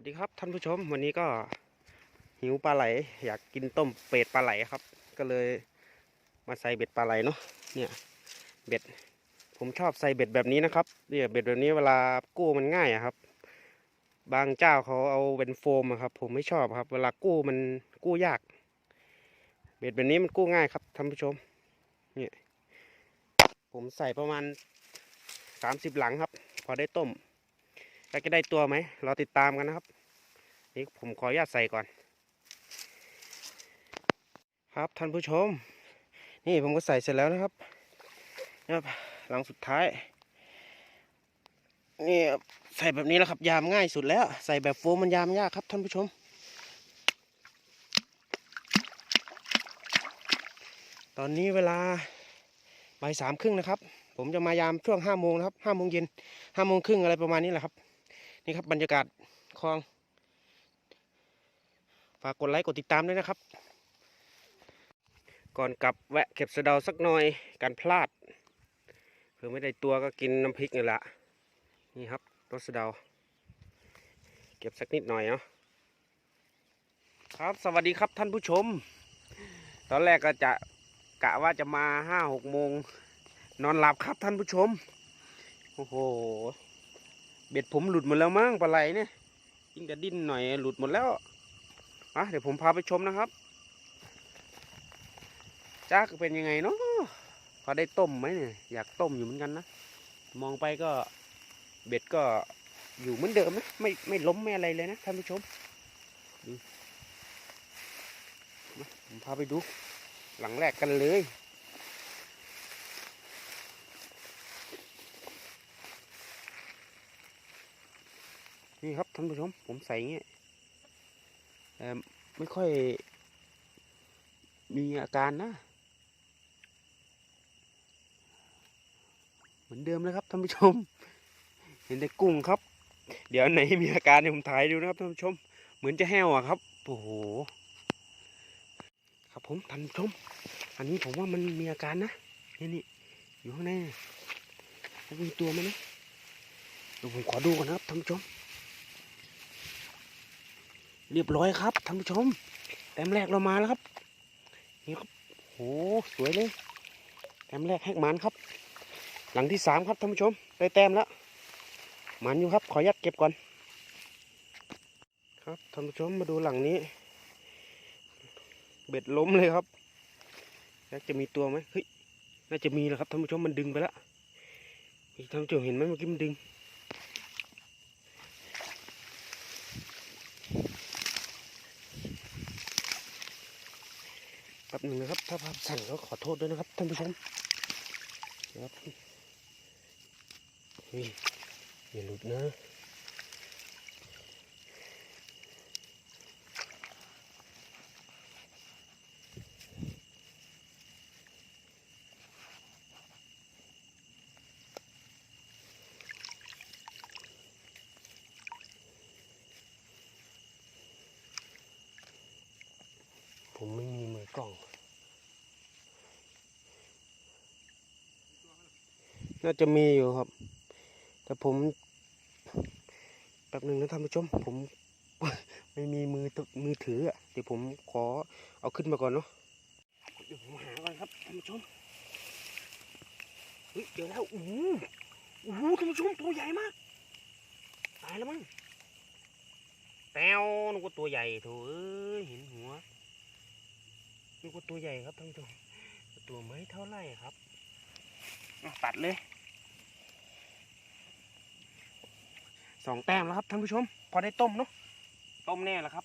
วัสดีครับท่านผู้ชมวันนี้ก็หิวปลาไหล อยากกินต้มเป็ดปลาไหลครับ ก็เลยมาใส่เบ็ดปลาไหลเนาะเนี่ยเบ็ดผมชอบใส่เบ็ดแบบนี้นะครับเนี่ยเบ็ดแบบนี้เวลากู้มันง่ายอะครับ บางเจ้าเขาเอาเป็นโฟมอะครับ ผมไม่ชอบครับ เวลากู้มันกู้ยาก เบ็ดแบบนี้มันกู้ง่ายครับท่านผู้ชมเนี่ยผมใส่ประมาณสามสิบหลังครับ พอได้ต้ม แล้วจะได้ตัวไหมเราติดตามกันนะครับ นี่ผมขออนุญาตใส่ก่อน ครับท่านผู้ชม นี่ผมก็ใส่เสร็จแล้วนะครับนะครับหลังสุดท้าย นี่ใส่แบบนี้แล้วครับยามง่ายสุดแล้ว ใส่แบบโฟมมันยามยากครับท่านผู้ชม ตอนนี้เวลาบ่ายสามครึ่งนะครับ ผมจะมายามช่วงห้าโมงนะครับห้าโมงเย็นห้าโมงครึ่งอะไรประมาณนี้แหละครับ นี่ครับบรรยากาศคลอง ฝากกดไลค์กดติดตามด้วยนะครับ ก่อนกลับแวะเก็บสะเดาสักหน่อยการพลาดเผื่อไม่ได้ตัวก็กินน้ำพริกนี่แหละนี่ครับรสสะเดา เก็บสักนิดหน่อยเนาะครับสวัสดีครับท่านผู้ชม ตอนแรกก็จะกะว่าจะมาห้าหกโมงนอนหลับครับท่านผู้ชม โอ้โห เบ็ดผมหลุดหมดแล้วมั้งปลาไหลเนี่ยยิ่งจะดิ้นหน่อยหลุดหมดแล้วอะเดี๋ยวผมพาไปชมนะครับจ้าเป็นยังไงเนาะพอได้ต้มไหมเนี่ยอยากต้มอยู่เหมือนกันนะมองไปก็เบ็ดก็อยู่เหมือนเดิมนะไม่ไม่ล้มไม่อะไรเลยนะท่านผู้ชมผมพาไปดู หลังแรกกันเลย นี่ครับท่านผู้ชมผมใส่เงี้ยแต่ไม่ค่อยมีอาการนะ เหมือนเดิมเลยครับท่านผู้ชม เห็นแต่กุ้งครับ เดี๋ยวไหนมีอาการเดี๋ยวผมถ่ายดูนะครับท่านผู้ชม เหมือนจะแห้วอะครับโอ้โหครับผมท่านผู้ชม อันนี้ผมว่ามันมีอาการนะนี่นี่อยู่ข้างในนี่แล้วมีตัวไหมนะเดี๋ยวผมขอดูก่อนนะครับท่านผู้ชม เรียบร้อยครับท่านผู้ชมแต้มแรกเรามาแล้วครับ นี่ครับโหสวยเลยแต้มแรกแฮกมันครับ หลังที่สามครับท่านผู้ชมได้แต้มแล้วมันอยู่ครับ ขอยัดเก็บก่อน ครับท่านผู้ชมมาดูหลังนี้ เบ็ดล้มเลยครับแล้วจะมีตัวไหมเฮ้ยน่าจะมีแล้วครับท่านผู้ชมมันดึงไปแล้วท่านผู้ชมเห็นไหมเมื่อกี้มันดึง แป๊บหนึ่งนะครับ ถ้าภาพสั่นก็ขอโทษด้วยนะครับท่านผู้ชมนะครับเฮ้ยอย่าหลุดนะ ผมไม่มีมือ กล้อง น่าจะมีอยู่ครับ แต่ผมแป๊บหนึ่งนะท่านผู้ชม ผมไม่มีมือมือถืออะเดี๋ยวผมขอเอาขึ้นมาก่อนเนาะเดี๋ยวผมหาก่อนครับท่านผู้ชมเฮ้ยเจอแล้วโอ้โหโอ้โหท่านผู้ชมตัวใหญ่มากตายแล้วมั้งแต้วนึกว่าตัวใหญ่โถเอ้ยเห็นหัว นี่ก็ตัวใหญ่ครับท่านผู้ชมตัวไม่เท่าไหร่ครับอะตัดเลยสองแต้มแล้วครับท่านผู้ชม พอได้ต้มเนาะต้มแน่แล้วครับ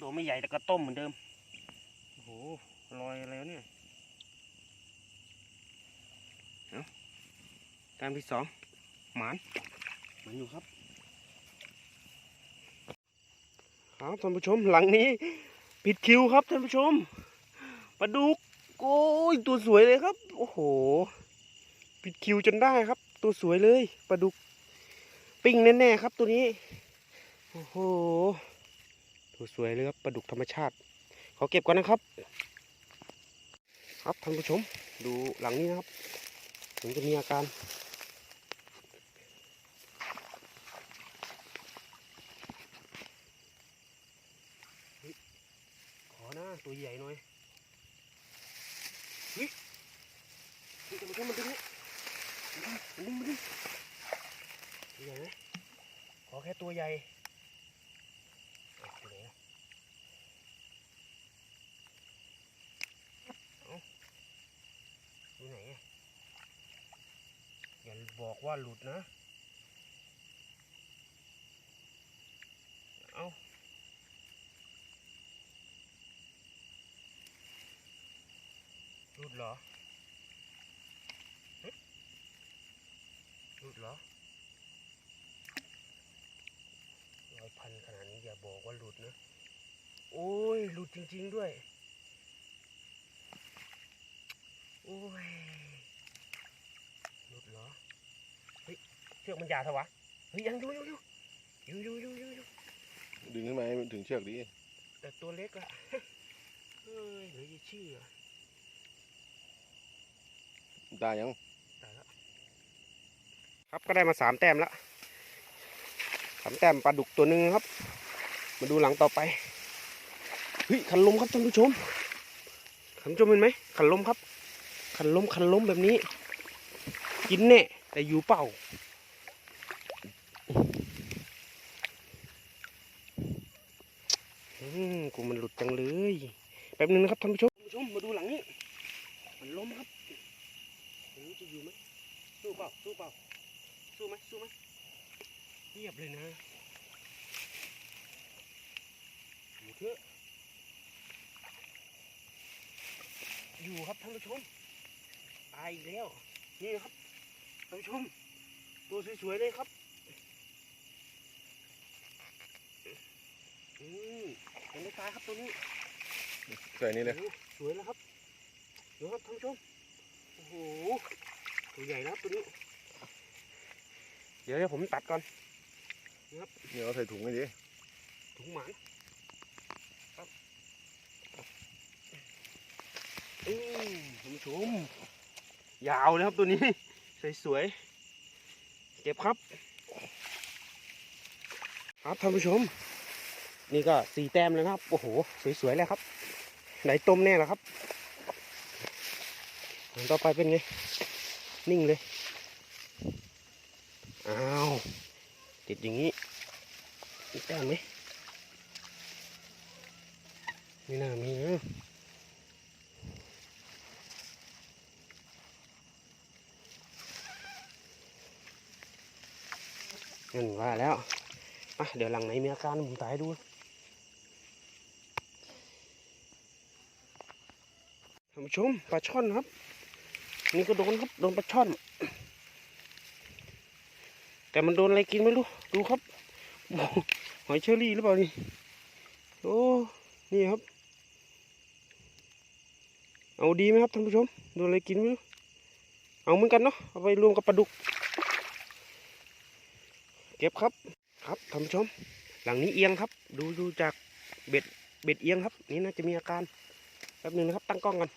ตัวไม่ใหญ่แต่ก็ต้มเหมือนเดิมโอ้โหลอยอะไรวะเนี่ยเอาแต้มที่สองหมานหมานอยู่ครับครับท่านผู้ชมหลังนี้ ปิดคิวครับท่านผู้ชม ปลาดุกโอ้ยตัวสวยเลยครับ โอ้โหปิดคิวจนได้ครับ ตัวสวยเลยปลาดุก ปิ้งแน่ๆครับตัวนี้ โอ้โห ตัวสวยเลยครับปลาดุกธรรมชาติ ขอเก็บก่อนนะครับ ครับท่านผู้ชม ดูหลังนี้นะครับถึงจะมีอาการขอหน้าตัวใหญ่หน่อย เฮ้ยเฮ้ยท่านผู้ชมมันดึงนี่มันดึงมันดึงตัวใหญ่ไหมขอแค่ตัวใหญ่เอาอยู่ไหนอะอยู่ไหนอะอย่าบอกว่าหลุดนะ เอาห ลุดเหรอหึหลุดเหรอร้อยพันขนาดนี้อย่าบอกว่าหลุดนะ โอ้ย หลุดจริง ๆด้วย โอ้ย หลุดเหรอ เฮ้ย เชือกมันยาวเท่าวะ เฮ้ย ยังอยู่อยู่อยู่อยู่อยู่อยู่อยู่อยู่ดึงขึ้นมาให้มันถึงเชือกดิแต่ตัวเล็กอะเฮ้ยเหลือจะเชื่อ ตายยังครับก็ได้มาสามแต้มแล้วสามแต้มปลาดุกตัวหนึ่งครับ มาดูหลังต่อไปเฮ้ยขันลมครับท่านผู้ชมท่านผู้ชมเห็นไหมขันลมครับ ขันลมขันลมแบบนี้ กินแน่แต่อยู่เปล่าอืมกูมันหลุดจังเลยแป๊บนึงนะครับท่านผู้ชมท่านผู้ชมมาดูหลังนี้ มันล้มครับ จะอยู่ไหมสู้เปล่าสู้เปล่าสู้ไหมสู้ไหมเงียบเลยนะอยู่เถอะอยู่ครับท่านผู้ชมตายอีกแล้วนี่นะครับท่านผู้ชมตัวสวยๆเลยครับอืมยังไม่ตายครับตัวนี้ ใส่นี่เลยโอ้โหสวยแล้วครับดูครับท่านผู้ชม โอ้โหตัวใหญ่นะครับตัวนี้ เดี๋ยวเดี๋ยวผมตัดก่อนนี่เอาใส่ถุงให้ดิถุงหมานครับอืมท่านผู้ชมยาวเลยครับตัวนี้ สวยๆเก็บครับ ครับท่านผู้ชม นี่ก็สี่แต้มแล้วนะครับ โอ้โห สวยๆเลยครับ ไหนต้มแน่แล้วครับผล ต่อไปเป็นไง นิ่งเลย อ้าว ติดอย่างนี้มีแต้มไหมไม่น่ามีนะนั่นว่าแล้วอะเดี๋ยวหลังไหนมีอาการผมตายดูท่านผู้ชมปลาช่อนครับ นี่ก็โดนครับ โดนปลาช่อน แต่มันโดนอะไรกินไม่รู้ ดูครับ หอยเชอรี่หรือเปล่านี่ โอ้ นี่ครับ เอาดีไหมครับท่านผู้ชม โดนอะไรกินไม่รู้ เอาเหมือนกันเนาะ เอาไปรวมกับปลาดุก เก็บครับ ครับท่านผู้ชม หลังนี้เอียงครับ ดูดูจากเบ็ด เบ็ดเอียงครับ นี่น่าจะมีอาการ แป๊บนึงนะครับ ตั้งกล้องกัน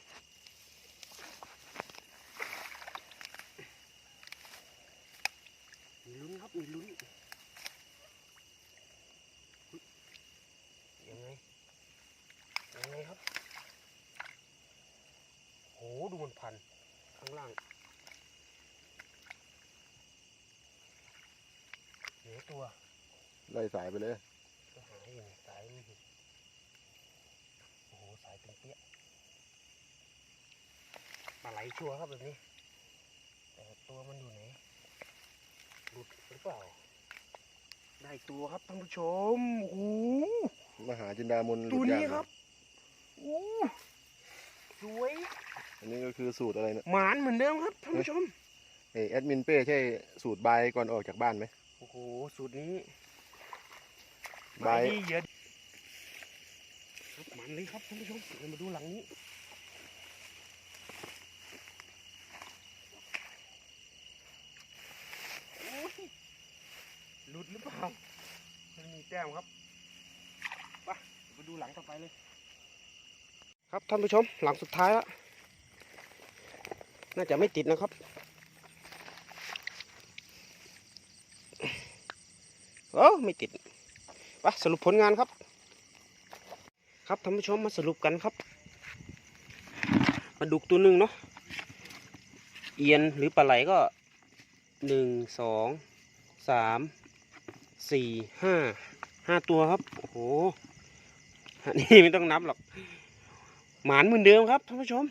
มีลุ้นครับมีลุ้นยังไงยังไงครับโห ดูมันพันข้างล่างเหลือตัวไล่สายไปเลยก็หาอยู่ในสายมันอยู่โอ้โหสายเป็นเปี้ยปลาไหลชัวร์ครับแบบนี้ แต่ตัวมันอยู่ไหนหลุดหรือเปล่า ได้ตัวครับท่านผู้ชมโอ้โหมหาจินดามนหตัลุวดนี้ยางครับ โอ้สวย อันนี้ก็คือสูตรอะไรนะหมานเหมือนเดิมครับท่านผู้ชมเออแอดมินเป้ใช่สูตรบายก่อนออกจากบ้านไหมโอ้โหสูตรนี้บายดีเยอะครับมันเลยครับท่านผู้ชมเดี๋ยวมาดูหลังนี้โอ้ยหลุดหรือเปล่ามันมีแต้มครับไปไปดูหลังต่อไปเลย ครับท่านผู้ชมหลังสุดท้ายแล้ว น่าจะไม่ติดนะครับเออไม่ติดไปสรุปผลงานครับ ครับท่านผู้ชมมาสรุปกันครับปลาดุกตัวหนึ่งเนาะเอียนหรือปลาไหลก็หนึ่งสองสามสี่ห้าห้าตัวครับ โอ้โหนนี้ไม่ต้องนับหรอก หมานเหมือนเดิมครับท่านผู้ชม